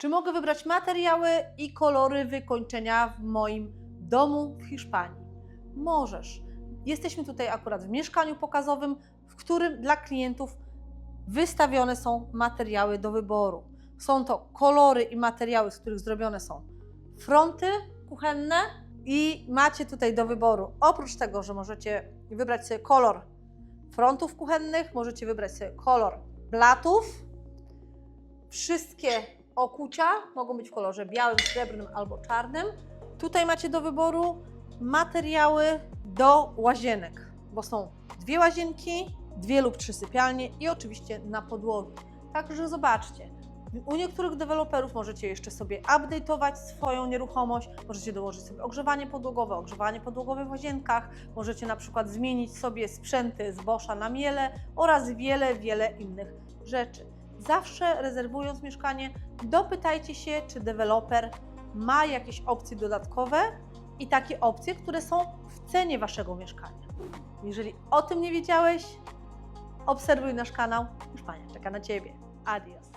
Czy mogę wybrać materiały i kolory wykończenia w moim domu w Hiszpanii? Możesz. Jesteśmy tutaj akurat w mieszkaniu pokazowym, w którym dla klientów wystawione są materiały do wyboru. Są to kolory i materiały, z których zrobione są fronty kuchenne i macie tutaj do wyboru, oprócz tego, że możecie wybrać sobie kolor frontów kuchennych, możecie wybrać sobie kolor blatów. Wszystkie okucia mogą być w kolorze białym, srebrnym albo czarnym. Tutaj macie do wyboru materiały do łazienek, bo są dwie łazienki, dwie lub trzy sypialnie i oczywiście na podłogi. Także zobaczcie, u niektórych deweloperów możecie jeszcze sobie update'ować swoją nieruchomość, możecie dołożyć sobie ogrzewanie podłogowe, ogrzewanie podłogowe w łazienkach, możecie na przykład zmienić sobie sprzęty z Boscha na miele oraz wiele, wiele innych rzeczy. Zawsze rezerwując mieszkanie, dopytajcie się, czy deweloper ma jakieś opcje dodatkowe i takie opcje, które są w cenie Waszego mieszkania. Jeżeli o tym nie wiedziałeś, obserwuj nasz kanał. Hiszpania czeka na Ciebie. Adios.